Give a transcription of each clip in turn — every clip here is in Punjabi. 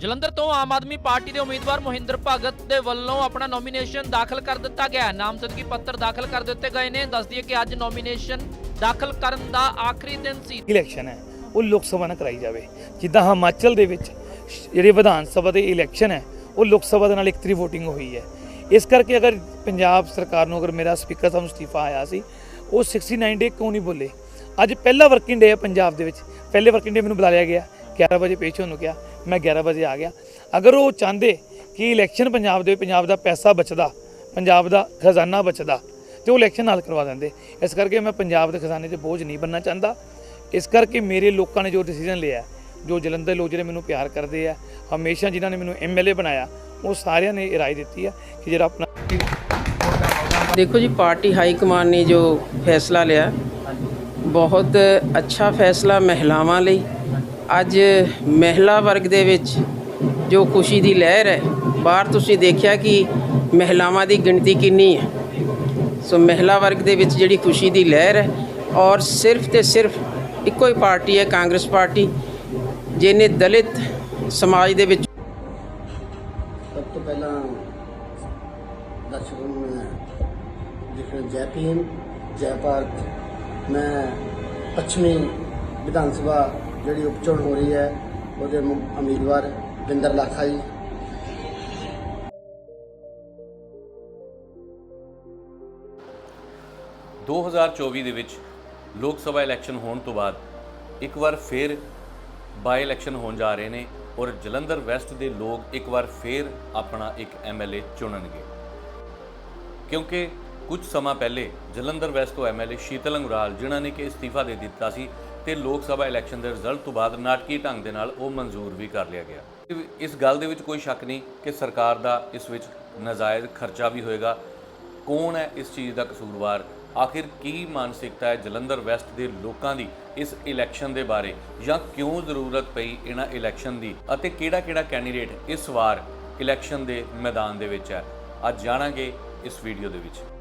ਜਲੰਧਰ ਤੋਂ ਆਮ ਆਦਮੀ ਪਾਰਟੀ ਦੇ ਉਮੀਦਵਾਰ ਮੋਹਿੰਦਰ ਭਗਤ ਦੇ ਵੱਲੋਂ ਆਪਣਾ ਨੋਮੀਨੇਸ਼ਨ ਦਾਖਲ ਕਰ ਦਿੱਤਾ ਗਿਆ ਨਾਮਜ਼ਦਗੀ ਪੱਤਰ ਦਾਖਲ ਕਰ ਦਿੱਤੇ ਗਏ ਨੇ। ਦੱਸ ਦਈਏ ਕਿ ਅੱਜ ਨੋਮੀਨੇਸ਼ਨ ਦਾਖਲ ਕਰਨ ਦਾ ਆਖਰੀ ਦਿਨ ਸੀ। ਇਲੈਕਸ਼ਨ ਹੈ। ਉਹ ਲੋਕ ਸਭਾ ਨਾਲ ਕਰਾਈ ਜਾਵੇ। ਜਿੱਦਾਂ ਹਿਮਾਚਲ ਦੇ ਵਿੱਚ ਜਿਹੜੇ ਵਿਧਾਨ ਸਭਾ ਦੇ ਇਲੈਕਸ਼ਨ ਹੈ, ਉਹ ਲੋਕ ਸਭਾ ਦੇ ਨਾਲ ਇੱਕ ਤਰੀ VOTING ਹੋਈ ਹੈ। ਇਸ ਕਰਕੇ ਅਗਰ ਪੰਜਾਬ ਸਰਕਾਰ ਨੂੰ ਅਗਰ ਮੇਰਾ ਸਪੀਕਰ ਸਾਹਿਬ ਨੂੰ ਅਸਤੀਫਾ ਆਇਆ ਸੀ, ਉਹ 69 ਡੇ ਕਿਉਂ ਨਹੀਂ ਬੋਲੇ? ਅੱਜ ਪਹਿਲਾ ਵਰਕਿੰਗ ਡੇ ਹੈ ਪੰਜਾਬ ਦੇ ਵਿੱਚ। ਪਹਿਲੇ ਵਰਕਿੰਗ ਡੇ ਮੈਨੂੰ ਬੁਲਾਇਆ ਗਿਆ। 11 ਵਜੇ ਪੇਸ਼ ਹੋਣ ਨੂੰ ਕਿਹਾ। ਮੈਂ 11 ਵਜੇ ਆ ਗਿਆ। ਅਗਰ ਉਹ ਚਾਹੁੰਦੇ ਕਿ ਇਲੈਕਸ਼ਨ ਪੰਜਾਬ ਦੇ, ਪੰਜਾਬ ਦਾ ਪੈਸਾ ਬਚਦਾ, ਪੰਜਾਬ ਦਾ ਖਜ਼ਾਨਾ ਬਚਦਾ, ਤੇ ਉਹ ਇਲੈਕਸ਼ਨ ਨਾਲ ਕਰਵਾ ਦਿੰਦੇ। ਇਸ ਕਰਕੇ ਮੈਂ ਪੰਜਾਬ ਦੇ ਖਜ਼ਾਨੇ 'ਚ ਬੋਝ ਨਹੀਂ ਬਣਨਾ ਚਾਹੁੰਦਾ। ਇਸ ਕਰਕੇ ਮੇਰੇ ਲੋਕਾਂ ਨੇ ਜੋ ਡਿਸੀਜਨ ਲਿਆ, ਜੋ ਜਲੰਧਰ ਲੋਕ ਜਿਹੜੇ ਮੈਨੂੰ ਪਿਆਰ ਕਰਦੇ ਆ, ਹਮੇਸ਼ਾ ਜਿਨ੍ਹਾਂ ਨੇ ਮੈਨੂੰ ਐਮਐਲਏ ਬਣਾਇਆ, ਉਹ ਸਾਰਿਆਂ ਨੇ ਇਹ ਰਾਏ ਦਿੱਤੀ ਆ ਕਿ ਜਿਹੜਾ ਆਪਣਾ ਦੇਖੋ ਜੀ, ਪਾਰਟੀ ਹਾਈ ਕਮਾਨ ਨੇ ਜੋ ਫੈਸਲਾ ਲਿਆ, ਬਹੁਤ ਅੱਛਾ ਫੈਸਲਾ ਮਹਿਲਾਵਾਂ ਲਈ। ਅੱਜ ਮਹਿਲਾ ਵਰਗ ਦੇ ਵਿੱਚ ਜੋ ਖੁਸ਼ੀ ਦੀ ਲਹਿਰ ਹੈ, ਬਾਹਰ ਤੁਸੀਂ ਦੇਖਿਆ ਕਿ ਮਹਿਲਾਵਾਂ ਦੀ ਗਿਣਤੀ ਕਿੰਨੀ ਹੈ। ਸੋ ਮਹਿਲਾ ਵਰਗ ਦੇ ਵਿੱਚ ਜਿਹੜੀ ਖੁਸ਼ੀ ਦੀ ਲਹਿਰ ਹੈ, ਔਰ ਸਿਰਫ ਤੇ ਸਿਰਫ ਇੱਕੋ ਹੀ ਪਾਰਟੀ ਹੈ ਕਾਂਗਰਸ ਪਾਰਟੀ, ਜਿਹਨੇ ਦਲਿਤ ਸਮਾਜ ਦੇ ਵਿੱਚ ਸਭ ਤੋਂ ਪਹਿਲਾਂ ਦਰਸ਼ਕਾਂ ਨੂੰ ਮੈਂ ਜੈ ਭੀਮ, ਜੈ ਭਾਰਤ, ਮੈਂ ਪੱਛਮੀ ਵਿਧਾਨ ਸਭਾ ਜਿਹੜੀ ਉਪਚੋਣ ਹੋ ਰਹੀ ਹੈ, ਉਹਦੇ ਮੁ- ਉਮੀਦਵਾਰ ਬਿੰਦਰ ਲਾਖਾ ਜੀ। 2024 ਦੇ ਵਿੱਚ ਲੋਕ ਸਭਾ ਇਲੈਕਸ਼ਨ ਹੋਣ ਤੋਂ ਬਾਅਦ ਇੱਕ ਵਾਰ ਫੇਰ ਬਾਈ ਇਲੈਕਸ਼ਨ ਹੋਣ ਜਾ ਰਹੇ ਨੇ ਔਰ ਜਲੰਧਰ ਵੈਸਟ ਦੇ ਲੋਕ ਇੱਕ ਵਾਰ ਫੇਰ ਆਪਣਾ ਇੱਕ ਐਮਐਲਏ ਚੁਣਨਗੇ। ਕਿਉਂਕਿ ਕੁਝ ਸਮਾਂ ਪਹਿਲੇ ਜਲੰਧਰ ਵੈਸਟ ਤੋਂ ਐਮਐਲਏ ਸ਼ੀਤਲ ਅੰਗਰਾਲ, ਜਿਨ੍ਹਾਂ ਨੇ ਕਿ ਅਸਤੀਫਾ ਦੇ ਦਿੱਤਾ ਸੀ ਤੇ ਲੋਕ ਸਭਾ ਇਲੈਕਸ਼ਨ ਦੇ ਰਿਜ਼ਲਟ ਤੋਂ ਬਾਅਦ ਨਾਟਕੀ ਢੰਗ ਦੇ ਨਾਲ ਉਹ ਮਨਜ਼ੂਰ ਵੀ ਕਰ ਲਿਆ ਗਿਆ। ਇਸ ਗੱਲ ਦੇ ਵਿੱਚ ਕੋਈ ਸ਼ੱਕ ਨਹੀਂ ਕਿ ਸਰਕਾਰ ਦਾ ਇਸ ਵਿੱਚ ਨਜਾਇਜ਼ ਖਰਚਾ ਵੀ ਹੋਏਗਾ। ਕੌਣ ਹੈ ਇਸ ਚੀਜ਼ ਦਾ ਕਸੂਰਵਾਰ? ਆਖਿਰ ਕੀ ਮਾਨਸਿਕਤਾ ਹੈ ਜਲੰਧਰ ਵੈਸਟ ਦੇ ਲੋਕਾਂ ਦੀ ਇਸ ਇਲੈਕਸ਼ਨ ਦੇ ਬਾਰੇ? ਜਾਂ ਕਿਉਂ ਜ਼ਰੂਰਤ ਪਈ ਇਹਨਾਂ ਇਲੈਕਸ਼ਨ ਦੀ? ਅਤੇ ਕਿਹੜਾ-ਕਿਹੜਾ ਕੈਂਡੀਡੇਟ ਇਸ ਵਾਰ ਇਲੈਕਸ਼ਨ ਦੇ ਮੈਦਾਨ ਦੇ ਵਿੱਚ ਹੈ? ਅੱਜ ਜਾਣਾਂਗੇ ਇਸ ਵੀਡੀਓ ਦੇ ਵਿੱਚ।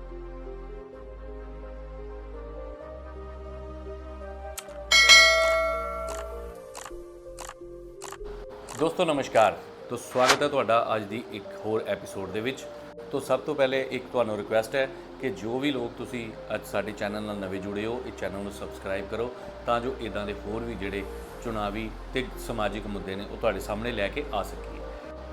ਦੋਸਤੋ, ਨਮਸਕਾਰ। ਤੋਂ ਸਵਾਗਤ ਹੈ ਤੁਹਾਡਾ ਅੱਜ ਦੀ ਇੱਕ ਹੋਰ ਐਪੀਸੋਡ ਦੇ ਵਿੱਚ। ਤੋਂ ਸਭ ਤੋਂ ਪਹਿਲੇ ਇੱਕ ਤੁਹਾਨੂੰ ਰਿਕੁਐਸਟ ਹੈ ਕਿ ਜੋ ਵੀ ਲੋਕ ਤੁਸੀਂ ਅੱਜ ਸਾਡੇ ਚੈਨਲ ਨਾਲ ਨਵੇਂ ਜੁੜੇ ਹੋ, ਇਹ ਚੈਨਲ ਨੂੰ ਸਬਸਕ੍ਰਾਈਬ ਕਰੋ ਤਾਂ ਜੋ ਇਦਾਂ ਦੇ ਹੋਰ ਵੀ ਜਿਹੜੇ ਚੁਣਾਵੀ ਤੇ ਸਮਾਜਿਕ ਮੁੱਦੇ ਨੇ, ਉਹ ਤੁਹਾਡੇ ਸਾਹਮਣੇ ਲੈ ਕੇ ਆ ਸਕੀਏ।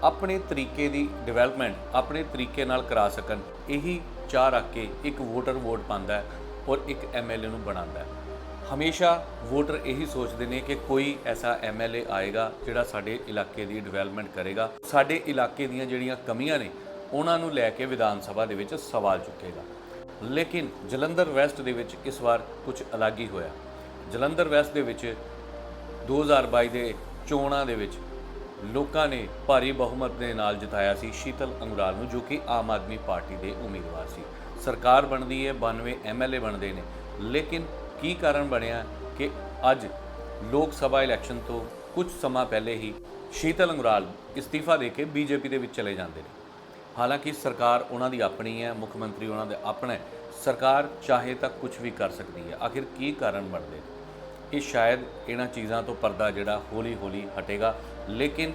ਆਪਣੇ ਤਰੀਕੇ ਦੀ ਡਿਵੈਲਪਮੈਂਟ ਆਪਣੇ ਤਰੀਕੇ ਨਾਲ ਕਰਾ ਸਕਣ, ਇਹੀ ਚਾਹ ਰੱਖ ਕੇ ਇੱਕ ਵੋਟਰ ਵੋਟ ਪਾਉਂਦਾ ਹੈ ਔਰ ਇੱਕ ਐਮਐਲਏ ਨੂੰ ਬਣਾਉਂਦਾ ਹੈ। ਹਮੇਸ਼ਾ ਵੋਟਰ ਇਹੀ ਸੋਚਦੇ ਨੇ ਕਿ ਕੋਈ ਐਸਾ ਐਮਐਲਏ ਆਏਗਾ ਜਿਹੜਾ ਸਾਡੇ ਇਲਾਕੇ ਦੀ ਡਿਵੈਲਪਮੈਂਟ ਕਰੇਗਾ। ਸਾਡੇ ਇਲਾਕੇ ਦੀਆਂ ਜਿਹੜੀਆਂ ਕਮੀਆਂ ਨੇ, ਉਹਨਾਂ ਨੂੰ ਲੈ ਕੇ ਵਿਧਾਨ ਸਭਾ ਦੇ ਵਿੱਚ ਸਵਾਲ ਚੁੱਕੇਗਾ। ਲੇਕਿਨ ਜਲੰਧਰ ਵੈਸਟ ਦੇ ਵਿੱਚ ਇਸ ਵਾਰ ਕੁਝ ਅਲੱਗ ਹੀ ਹੋਇਆ। ਜਲੰਧਰ ਵੈਸਟ ਦੇ ਵਿੱਚ 2022 ਦੇ ਚੋਣਾਂ ਦੇ ਵਿੱਚ ਲੋਕਾਂ ਨੇ ਭਾਰੀ ਬਹੁਮਤ ਦੇ ਨਾਲ ਜਿਤਾਇਆ ਸੀ ਸ਼ੀਤਲ ਅੰਗਰਾਲ ਨੂੰ, ਜੋ ਕਿ ਆਮ ਆਦਮੀ ਪਾਰਟੀ ਦੇ ਉਮੀਦਵਾਰ ਸੀ। ਸਰਕਾਰ ਬਣਦੀ ਹੈ 92 ਐਮਐਲਏ ਬਣਦੇ ਨੇ। ਲੇਕਿਨ ਕੀ ਕਾਰਨ ਬਣਿਆ ਕਿ ਅੱਜ ਲੋਕ ਸਭਾ ਇਲੈਕਸ਼ਨ ਤੋਂ ਕੁਝ ਸਮਾਂ ਪਹਿਲੇ ਹੀ ਸ਼ੀਤਲ ਅੰਗਰਾਲ ਇਸਤੀਫਾ ਦੇ ਕੇ ਬੀਜੇਪੀ ਦੇ ਵਿੱਚ ਚਲੇ ਜਾਂਦੇ ਨੇ? ਹਾਲਾਂਕਿ ਸਰਕਾਰ ਉਹਨਾਂ ਦੀ ਆਪਣੀ ਹੈ, ਮੁੱਖ ਮੰਤਰੀ ਉਹਨਾਂ ਦੇ ਆਪਣਾ ਹੈ। ਸਰਕਾਰ ਚਾਹੇ ਤਾਂ ਕੁਝ ਵੀ ਕਰ ਸਕਦੀ ਹੈ। ਆਖਿਰ ਕੀ ਕਾਰਨ ਬਣਦੇ ਨੇ? ਇਹ ਸ਼ਾਇਦ ਇਹਨਾਂ ਚੀਜ਼ਾਂ ਤੋਂ ਪਰਦਾ ਜਿਹੜਾ ਹੌਲੀ-ਹੌਲੀ ਹਟੇਗਾ, ਲੇਕਿਨ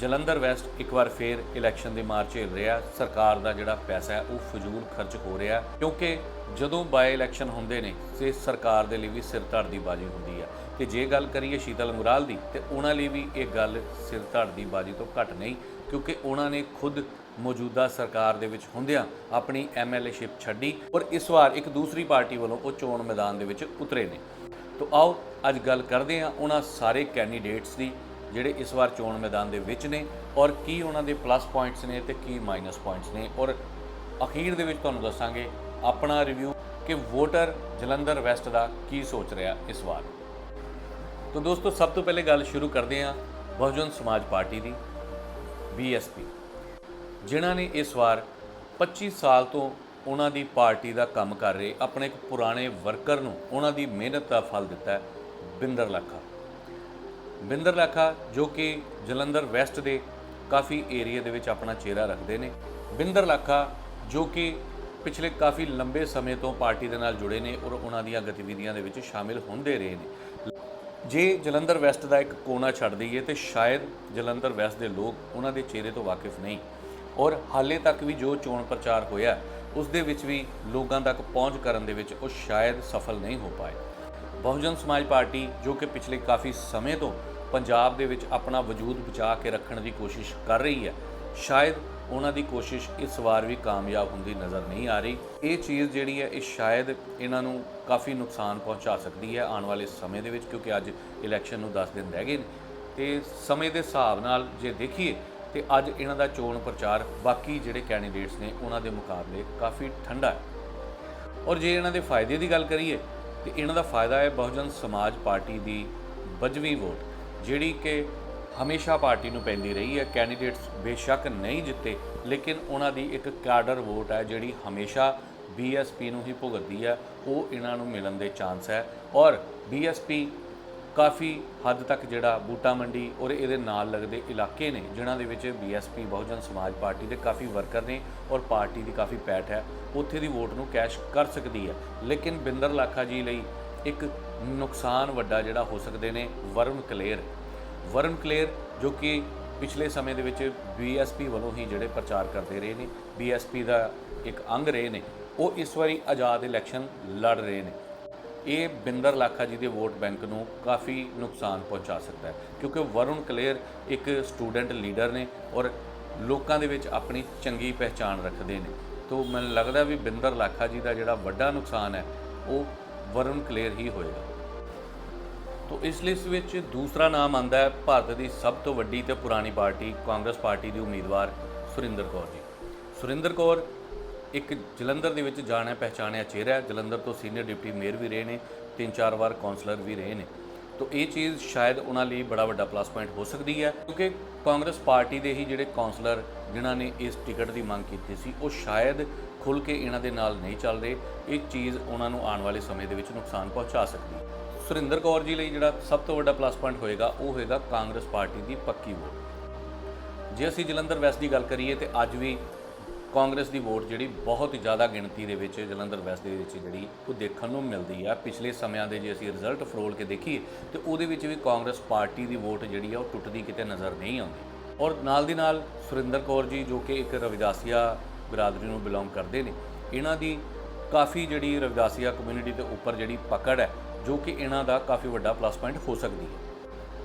ਜਲੰਧਰ ਵੈਸਟ ਇੱਕ ਵਾਰ ਫੇਰ ਇਲੈਕਸ਼ਨ ਦੀ ਮਾਰ ਝੇਲ ਰਿਹਾ। ਸਰਕਾਰ ਦਾ ਜਿਹੜਾ ਪੈਸਾ ਹੈ, ਉਹ ਫਜ਼ੂਲ ਖਰਚ ਹੋ ਰਿਹਾ ਕਿਉਂਕਿ ਜਦੋਂ ਬਾਈ ਇਲੈਕਸ਼ਨ ਹੁੰਦੇ ਨੇ, ਤੇ ਸਰਕਾਰ ਦੇ ਲਈ ਵੀ ਸਿਰ ਧੜ ਦੀ ਬਾਜੀ ਹੁੰਦੀ ਹੈ ਤੇ ਜੇ ਗੱਲ ਕਰੀਏ ਸ਼ੀਤਲ ਅੰਗਰਾਲ ਦੀ, ਤੇ ਉਹਨਾਂ ਲਈ ਵੀ ਇਹ ਗੱਲ ਸਿਰ ਧੜ ਦੀ ਬਾਜੀ ਤੋਂ ਘੱਟ ਨਹੀਂ, ਕਿਉਂਕਿ ਉਹਨਾਂ ਨੇ ਖੁਦ ਮੌਜੂਦਾ ਸਰਕਾਰ ਦੇ ਵਿੱਚ ਹੁੰਦਿਆਂ ਆਪਣੀ ਐਮਐਲਏਸ਼ਿਪ ਛੱਡੀ ਔਰ ਇਸ ਵਾਰ ਇੱਕ ਦੂਸਰੀ ਪਾਰਟੀ ਵੱਲੋਂ ਉਹ ਚੋਣ ਮੈਦਾਨ ਦੇ ਵਿੱਚ ਉਤਰੇ ਨੇ। ਤੋ ਆਓ, ਅੱਜ ਗੱਲ ਕਰਦੇ ਹਾਂ ਉਹਨਾਂ ਸਾਰੇ ਕੈਂਡੀਡੇਟਸ ਦੀ ਜਿਹੜੇ ਇਸ ਵਾਰ ਚੋਣ ਮੈਦਾਨ ਦੇ ਵਿੱਚ ਨੇ ਔਰ ਕੀ ਉਹਨਾਂ ਦੇ ਪਲੱਸ ਪੁਆਇੰਟਸ ਨੇ ਤੇ ਕੀ ਮਾਈਨਸ ਪੁਆਇੰਟਸ ਨੇ। ਔਰ ਅਖੀਰ ਦੇ ਵਿੱਚ ਤੁਹਾਨੂੰ ਦੱਸਾਂਗੇ ਆਪਣਾ ਰਿਵਿਊ ਕਿ ਵੋਟਰ ਜਲੰਧਰ ਵੈਸਟ ਦਾ ਕੀ ਸੋਚ ਰਿਹਾ ਇਸ ਵਾਰ। ਤਾਂ ਦੋਸਤੋ, ਸਭ ਤੋਂ ਪਹਿਲੇ ਗੱਲ ਸ਼ੁਰੂ ਕਰਦੇ ਹਾਂ ਬਹੁਜਨ ਸਮਾਜ ਪਾਰਟੀ ਦੀ ਬੀਐਸਪੀ ਜਿਨ੍ਹਾਂ ਨੇ ਇਸ ਵਾਰ 25 ਸਾਲ ਤੋਂ ਉਹਨਾਂ ਦੀ ਪਾਰਟੀ ਦਾ ਕੰਮ ਕਰ ਰਹੇ, ਆਪਣੇ ਇੱਕ ਪੁਰਾਣੇ ਵਰਕਰ ਨੂੰ ਉਹਨਾਂ ਦੀ ਮਿਹਨਤ ਦਾ ਫਲ ਦਿੱਤਾ ਬਿੰਦਰ ਲੱਖਾ। ਬਿੰਦਰ ਲੱਖਾ ਜੋ ਕਿ ਜਲੰਧਰ ਵੈਸਟ ਦੇ ਕਾਫੀ ਏਰੀਆ ਦੇ ਵਿੱਚ ਆਪਣਾ ਚਿਹਰਾ ਰੱਖਦੇ ਨੇ। ਬਿੰਦਰ ਲੱਖਾ ਜੋ ਕਿ ਪਿਛਲੇ ਕਾਫੀ ਲੰਬੇ ਸਮੇਂ ਤੋਂ ਪਾਰਟੀ ਦੇ ਨਾਲ ਜੁੜੇ ਨੇ ਔਰ ਉਹਨਾਂ ਦੀਆਂ ਗਤੀਵਿਧੀਆਂ ਦੇ ਵਿੱਚ ਸ਼ਾਮਿਲ ਹੁੰਦੇ ਰਹੇ ਨੇ। ਜੇ ਜਲੰਧਰ ਵੈਸਟ ਦਾ ਇੱਕ ਕੋਨਾ ਛੱਡ ਦਈਏ ਤੇ ਸ਼ਾਇਦ ਜਲੰਧਰ ਵੈਸਟ ਦੇ ਲੋਕ ਉਹਨਾਂ ਦੇ ਚਿਹਰੇ ਤੋਂ ਵਾਕਿਫ ਨਹੀਂ। ਔਰ ਹਾਲੇ ਤੱਕ ਵੀ ਜੋ ਚੋਣ ਪ੍ਰਚਾਰ ਹੋਇਆ, ਉਸ ਦੇ ਵਿੱਚ ਵੀ ਲੋਕਾਂ ਤੱਕ ਪਹੁੰਚ ਕਰਨ ਦੇ ਵਿੱਚ ਉਹ ਸ਼ਾਇਦ ਸਫਲ ਨਹੀਂ ਹੋ ਪਾਏ। ਬਹੁਜਨ ਸਮਾਜ ਪਾਰਟੀ, ਜੋ ਕਿ ਪਿਛਲੇ ਕਾਫੀ ਸਮੇਂ ਤੋਂ ਪੰਜਾਬ ਦੇ ਵਿੱਚ ਆਪਣਾ ਵਜੂਦ ਬਚਾ ਕੇ ਰੱਖਣ ਦੀ ਕੋਸ਼ਿਸ਼ ਕਰ ਰਹੀ ਹੈ। ਸ਼ਾਇਦ ਉਹਨਾਂ ਦੀ ਕੋਸ਼ਿਸ਼ ਇਸ ਵਾਰ ਵੀ ਕਾਮਯਾਬ ਹੁੰਦੀ ਨਜ਼ਰ ਨਹੀਂ ਆ ਰਹੀ। ਇਹ ਚੀਜ਼ ਜਿਹੜੀ ਹੈ, ਇਹ ਸ਼ਾਇਦ ਇਹਨਾਂ ਨੂੰ ਕਾਫੀ ਨੁਕਸਾਨ ਪਹੁੰਚਾ ਸਕਦੀ ਹੈ ਆਉਣ ਵਾਲੇ ਸਮੇਂ ਦੇ ਵਿੱਚ, ਕਿਉਂਕਿ ਅੱਜ ਇਲੈਕਸ਼ਨ ਨੂੰ 10 ਦਿਨ ਰਹਿ ਗਏ ਨੇ। ਤੇ ਸਮੇਂ ਦੇ ਹਿਸਾਬ ਨਾਲ ਜੇ ਦੇਖੀਏ, ਤੇ ਅੱਜ ਇਹਨਾਂ ਦਾ ਚੋਣ ਪ੍ਰਚਾਰ ਬਾਕੀ ਜਿਹੜੇ ਕੈਂਡੀਡੇਟਸ ਨੇ, ਉਹਨਾਂ ਦੇ ਮੁਕਾਬਲੇ ਕਾਫੀ ਠੰਡਾ ਹੈ। ਔਰ ਜੇ ਇਹਨਾਂ ਦੇ ਫਾਇਦੇ ਦੀ ਗੱਲ ਕਰੀਏ, ਤੇ ਇਹਨਾਂ ਦਾ ਫਾਇਦਾ ਹੈ, ਬਹੁਜਨ ਸਮਾਜ ਪਾਰਟੀ ਦੀ ਬਜਵੀਂ ਵੋਟ। ਜਿਹੜੀ ਕਿ ਹਮੇਸ਼ਾ ਪਾਰਟੀ ਨੂੰ ਪੈਂਦੀ ਰਹੀ ਹੈ। ਕੈਂਡੀਡੇਟਸ ਬੇਸ਼ੱਕ ਨਹੀਂ ਜਿੱਤੇ, ਲੇਕਿਨ ਉਹਨਾਂ ਦੀ ਇੱਕ ਕਾਡਰ ਵੋਟ ਹੈ ਜਿਹੜੀ ਹਮੇਸ਼ਾ ਬੀਐਸਪੀ ਨੂੰ ਹੀ ਭੁਗਤਦੀ ਹੈ। ਉਹ ਇਹਨਾਂ ਨੂੰ ਮਿਲਣ ਦੇ ਚਾਂਸ ਹੈ ਔਰ ਬੀਐਸਪੀ ਕਾਫੀ ਹੱਦ ਤੱਕ ਜਿਹੜਾ ਬੂਟਾ ਮੰਡੀ ਔਰ ਇਹਦੇ ਨਾਲ ਲੱਗਦੇ ਇਲਾਕੇ ਨੇ, ਜਿਨ੍ਹਾਂ ਦੇ ਵਿੱਚ ਬੀਐਸਪੀ ਬਹੁਜਨ ਸਮਾਜ ਪਾਰਟੀ ਦੇ ਕਾਫੀ ਵਰਕਰ ਨੇ ਔਰ ਪਾਰਟੀ ਦੀ ਕਾਫੀ ਪੈਠ ਹੈ, ਉੱਥੇ ਦੀ ਵੋਟ ਨੂੰ ਕੈਸ਼ ਕਰ ਸਕਦੀ ਹੈ। ਲੇਕਿਨ ਬਿੰਦਰ ਲਾਖਾ ਜੀ ਲਈ ਇੱਕ ਨੁਕਸਾਨ ਵੱਡਾ ਜਿਹੜਾ ਹੋ ਸਕਦੇ ਨੇ ਵਰੁਣ ਕਲੇਰ। ਵਰੁਣ ਕਲੇਰ ਜੋ ਕਿ ਪਿਛਲੇ ਸਮੇਂ ਦੇ ਵਿੱਚ ਬੀਐਸਪੀ ਵੱਲੋਂ ਹੀ ਜਿਹੜੇ ਪ੍ਰਚਾਰ ਕਰਦੇ ਰਹੇ ਨੇ ਬੀਐਸਪੀ ਦਾ ਇੱਕ ਅੰਗ ਰਹੇ ਨੇ, ਉਹ ਇਸ ਵਾਰੀ ਆਜ਼ਾਦ ਇਲੈਕਸ਼ਨ ਲੜ ਰਹੇ ਨੇ। ਇਹ ਬਿੰਦਰ ਲਾਖਾ ਜੀ ਦੇ ਵੋਟ ਬੈਂਕ ਨੂੰ ਕਾਫੀ ਨੁਕਸਾਨ ਪਹੁੰਚਾ ਸਕਦਾ ਹੈ, ਕਿਉਂਕਿ ਵਰੁਣ ਕਲੇਰ ਇੱਕ ਸਟੂਡੈਂਟ ਲੀਡਰ ਨੇ ਔਰ ਲੋਕਾਂ ਦੇ ਵਿੱਚ ਆਪਣੀ ਚੰਗੀ ਪਹਿਚਾਣ ਰੱਖਦੇ ਨੇ। ਤੋਂ ਮੈਨੂੰ ਲੱਗਦਾ ਵੀ ਬਿੰਦਰ ਲਾਖਾ ਜੀ ਦਾ ਜਿਹੜਾ ਵੱਡਾ ਨੁਕਸਾਨ ਹੈ, ਉਹ ਵਰੁਣ ਕਲੇਰ ਹੀ ਹੋਏਗਾ। ਤੋ ਇਸ ਲਿਸਟ ਵਿੱਚ ਦੂਸਰਾ ਨਾਮ ਆਂਦਾ ਹੈ ਭਾਰਤ ਦੀ ਸਭ ਤੋਂ ਵੱਡੀ ਤੇ ਪੁਰਾਣੀ ਪਾਰਟੀ ਕਾਂਗਰਸ ਪਾਰਟੀ ਦੀ ਉਮੀਦਵਾਰ ਸੁਰਿੰਦਰ ਕੌਰ ਜੀ। ਸੁਰਿੰਦਰ ਕੌਰ ਇੱਕ ਜਲੰਧਰ ਦੇ ਵਿੱਚ ਜਾਣਿਆ ਪਹਿਚਾਣਿਆ ਚਿਹਰਾ ਹੈ। ਜਲੰਧਰ ਤੋਂ ਸੀਨੀਅਰ ਡਿਪਟੀ ਮੇਅਰ ਵੀ ਰਹੇ ਨੇ, ਤਿੰਨ ਚਾਰ ਵਾਰ ਕਾਉਂਸਲਰ ਵੀ ਰਹੇ ਨੇ। ਤੋ ਇਹ ਚੀਜ਼ ਸ਼ਾਇਦ ਉਹਨਾਂ ਲਈ ਬੜਾ ਵੱਡਾ ਪਲੱਸ ਪੁਆਇੰਟ ਹੋ ਸਕਦੀ ਹੈ ਕਿਉਂਕਿ ਕਾਂਗਰਸ ਪਾਰਟੀ ਦੇ ਹੀ ਜਿਹੜੇ ਕਾਉਂਸਲਰ ਜਿਨ੍ਹਾਂ ਨੇ ਇਸ ਟਿਕਟ ਦੀ ਮੰਗ ਕੀਤੀ ਸੀ, ਉਹ ਸ਼ਾਇਦ ਖੁੱਲ ਕੇ ਇਹਨਾਂ ਦੇ ਨਾਲ ਨਹੀਂ ਚੱਲ ਰਹੇ, ਇਹ ਚੀਜ਼ ਉਹਨਾਂ ਨੂੰ ਆਉਣ ਵਾਲੇ ਸਮੇਂ ਦੇ ਵਿੱਚ ਨੁਕਸਾਨ ਪਹੁੰਚਾ ਸਕਦੀ ਹੈ। ਸੁਰਿੰਦਰ ਕੌਰ ਜੀ ਲਈ ਜਿਹੜਾ ਸਭ ਤੋਂ ਵੱਡਾ ਪਲੱਸ ਪੁਆਇੰਟ ਹੋਏਗਾ, ਉਹ ਹੋਏਗਾ ਕਾਂਗਰਸ ਪਾਰਟੀ ਦੀ ਪੱਕੀ ਵੋਟ। ਜੇ ਅਸੀਂ ਜਲੰਧਰ ਵੈਸਟ ਦੀ ਗੱਲ ਕਰੀਏ, ਤੇ ਅੱਜ ਵੀ ਕਾਂਗਰਸ ਦੀ ਵੋਟ ਜਿਹੜੀ ਬਹੁਤ ਹੀ ਜ਼ਿਆਦਾ ਗਿਣਤੀ ਦੇ ਵਿੱਚ ਜਲੰਧਰ ਵੈਸਟ ਦੇ ਵਿੱਚ ਜਿਹੜੀ ਉਹ ਦੇਖਣ ਨੂੰ ਮਿਲਦੀ ਆ। ਪਿਛਲੇ ਸਮਿਆਂ ਦੇ ਜੇ ਅਸੀਂ ਰਿਜ਼ਲਟ ਫਰੋਲ ਕੇ ਦੇਖੀਏ, ਤੇ ਉਹਦੇ ਵਿੱਚ ਵੀ ਕਾਂਗਰਸ ਪਾਰਟੀ ਦੀ ਵੋਟ ਜਿਹੜੀ ਆ, ਉਹ ਟੁੱਟਦੀ ਕਿਤੇ ਨਜ਼ਰ ਨਹੀਂ ਆਉਂਦੀ। ਔਰ ਨਾਲ ਦੀ ਨਾਲ ਸੁਰਿੰਦਰ ਕੌਰ ਜੀ, ਜੋ ਕਿ ਇੱਕ ਰਵਿਦਾਸੀਆ ਬਰਾਦਰੀ ਨੂੰ ਬਿਲੋਂਗ ਕਰਦੇ ਨੇ। ਇਹਨਾਂ ਦੀ ਕਾਫੀ ਜਿਹੜੀ ਰਵਿਦਾਸੀਆ ਕਮਿਊਨਿਟੀ ਦੇ ਉੱਪਰ ਜਿਹੜੀ ਪਕੜ ਹੈ, ਜੋ ਕਿ ਇਹਨਾਂ ਦਾ ਕਾਫੀ ਵੱਡਾ ਪਲੱਸ ਪੁਆਇੰਟ ਹੋ ਸਕਦੀ ਹੈ।